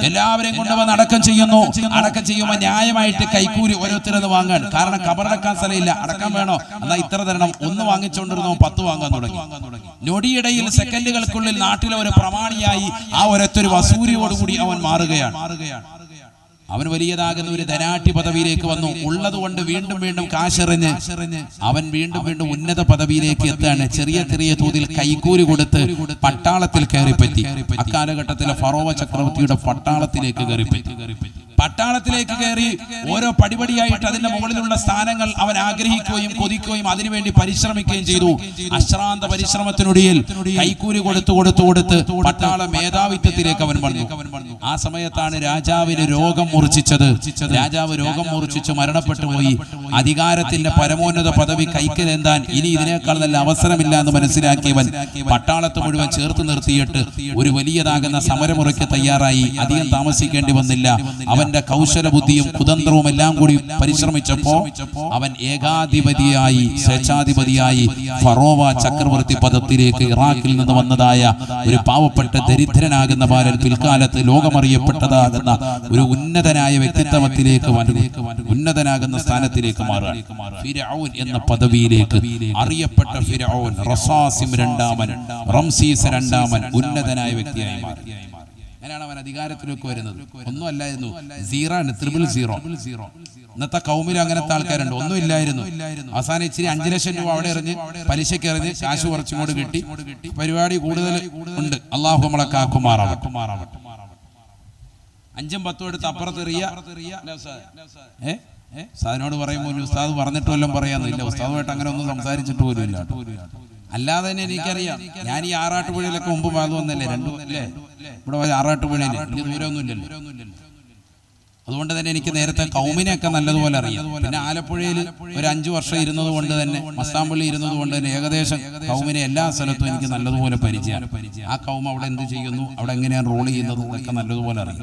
എല്ലാവരെയും കൊണ്ടുവന്ന് അടക്കം ചെയ്യുന്നു. അടക്കം ചെയ്യുമ്പോൾ ന്യായമായിട്ട് കൈക്കൂലി ഓരോരുത്തരെന്ന് വാങ്ങാൻ. കാരണം കബറടക്കാൻ സ്ഥലമില്ല. അടക്കാൻ വേണോ? എന്നാ ഇത്ര തരണം. ഒന്ന് വാങ്ങിച്ചുകൊണ്ടിരുന്നോ പത്ത് വാങ്ങാൻ തുടങ്ങി. നൊടിയിടയിൽ സെക്കൻഡുകൾക്കുള്ളിൽ നാട്ടിലെ ഒരു പ്രമാണിയായി ആ ഒരൊറ്റൊരു വസൂരിയോടുകൂടി അവൻ മാറുകയാണ്. അവൻ വലിയതാകുന്ന ഒരു ധനാട്ടി പദവിയിലേക്ക് വന്നു. ഉള്ളത് കൊണ്ട് വീണ്ടും വീണ്ടും കാശെറിഞ്ഞ് അവൻ വീണ്ടും വീണ്ടും ഉന്നത പദവിയിലേക്ക് എത്താണ് ചെറിയ ചെറിയ തോതിൽ കൈക്കൂലി കൊടുത്ത് പട്ടാളത്തിൽ കയറിപ്പറ്റി. അക്കാലഘട്ടത്തിലെ ഫറോവ ചക്രവർത്തിയുടെ പട്ടാളത്തിലേക്ക് കയറിപ്പറ്റി. പട്ടാളത്തിലേക്ക് കയറി ഓരോ പടിപടിയായിട്ട് അതിന്റെ മുകളിലുള്ള സ്ഥാനങ്ങൾ അവൻ ആഗ്രഹിക്കുകയും കൊതിക്കുകയും അതിനുവേണ്ടി പരിശ്രമിക്കുകയും ചെയ്തു. അശ്രാന്ത പരിശ്രമത്തിനൊടിയിൽ കൈക്കൂലി കൊടുത്തു കൊടുത്തു കൊടുത്ത് പട്ടാള മേധാവിത്വത്തിലേക്ക് അവൻ വന്നു. ആ സമയത്താണ് രാജാവിന് രോഗം മൂർച്ഛിച്ചത്. രാജാവ് രോഗം മൂർച്ഛിച്ച് മരണപ്പെട്ടു പോയി. അധികാരത്തിന്റെ പരമോന്നത പദവി കൈക്കലെന്താൻ ഇനി ഇതിനേക്കാൾ നല്ല അവസരമില്ല എന്ന് മനസ്സിലാക്കിയവൻ പട്ടാളത്ത് മുഴുവൻ ചേർത്ത് നിർത്തിയിട്ട് ഒരു വലിയതാകുന്ന സമരമുറയ്ക്ക് തയ്യാറായി. അധികം താമസിക്കേണ്ടി വന്നില്ല. അവന്റെ കൗശല ബുദ്ധിയും കുതന്ത്രവും എല്ലാം കൂടി പരിശ്രമിച്ചപ്പോ അവൻ ഏകാധിപതിയായി സ്വേച്ഛാധിപതിയായി ഫറോവ ചക്രവർത്തി പദത്തിലേക്ക് ഇറാഖിൽ നിന്ന് വന്നതായ ഒരു പാവപ്പെട്ട ദരിദ്രനാകുന്ന ബാലൻ പിൽക്കാലത്ത് ലോകമറിയപ്പെട്ടതാകുന്ന ഒരു ഉന്നതനായ വ്യക്തിത്വത്തിലേക്ക് ഉന്നതനാകുന്ന സ്ഥാനത്തിലേക്ക് മാറുക എന്ന പദവിയിലേക്ക് അറിയപ്പെട്ട ഫിരഔൻ റസാസിം രണ്ടാമൻ റംസീസ് രണ്ടാമൻ ഉന്നതനായ വ്യക്തിയായി മാറി. അങ്ങനെയാണ് അവൻ അധികാരത്തിലേക്ക് വരുന്നത്. ഒന്നുമല്ലായിരുന്നു. സീറോ ആണ് ത്രിപിൾ സീറോ ഇന്നത്തെ കൗമിൽ അങ്ങനത്തെ ആൾക്കാരുണ്ട്. ഒന്നും ഇല്ലായിരുന്നു. അവസാനം ഇച്ചിരി അഞ്ചു ലക്ഷം രൂപ അവിടെ എറിഞ്ഞ് പലിശക്ക് എറിഞ്ഞ് കാശ് കുറച്ചും കൂടി കിട്ടി. പരിപാടി കൂടുതൽ ഉണ്ട്. അള്ളാഹു നമ്മളെ കാക്കുമാറാവട്ടെ. അഞ്ചും പത്തും എടുത്ത് അപ്പുറത്തെറിയ. ഏ? സാറിനോട് പറയുമ്പോൾ ഉസ്താദ് പറഞ്ഞിട്ട് വല്ലതും പറയാന്നില്ല ഉസ്താദുമായിട്ട് അങ്ങനെ ഒന്നും സംസാരിച്ചിട്ട് പോലും ഇല്ല അല്ലാതെ തന്നെ എനിക്കറിയാം. ഞാൻ ഈ ആറാട്ടുപുഴയിലൊക്കെ മുമ്പ് വന്നു വന്നല്ലേ രണ്ടു അല്ലേ? ഇവിടെ ആറാട്ട് ആറാട്ടുപുഴയിൽ വലിയ ദൂരമൊന്നും ഇല്ലല്ലോ അതുകൊണ്ട് തന്നെ എനിക്ക് നേരത്തെ കൗമിനെയൊക്കെ നല്ലതുപോലെ അറിയാം. പിന്നെ ആലപ്പുഴയിൽ ഒരു അഞ്ചു വർഷം ഇരുന്നത് കൊണ്ട് തന്നെ മസ്താമ്പള്ളി ഇരുന്നത് കൊണ്ട് തന്നെ ഏകദേശം കൗമിനെ എല്ലാ സ്ഥലത്തും എനിക്ക് നല്ലതുപോലെ പരിചയമാണ്. ആ കൗമ അവിടെ എന്ത് ചെയ്യുന്നു? അവിടെ എങ്ങനെയാണ് റോൾ ചെയ്യുന്നത്? എന്നൊക്കെ നല്ലതുപോലെ അറിയാം.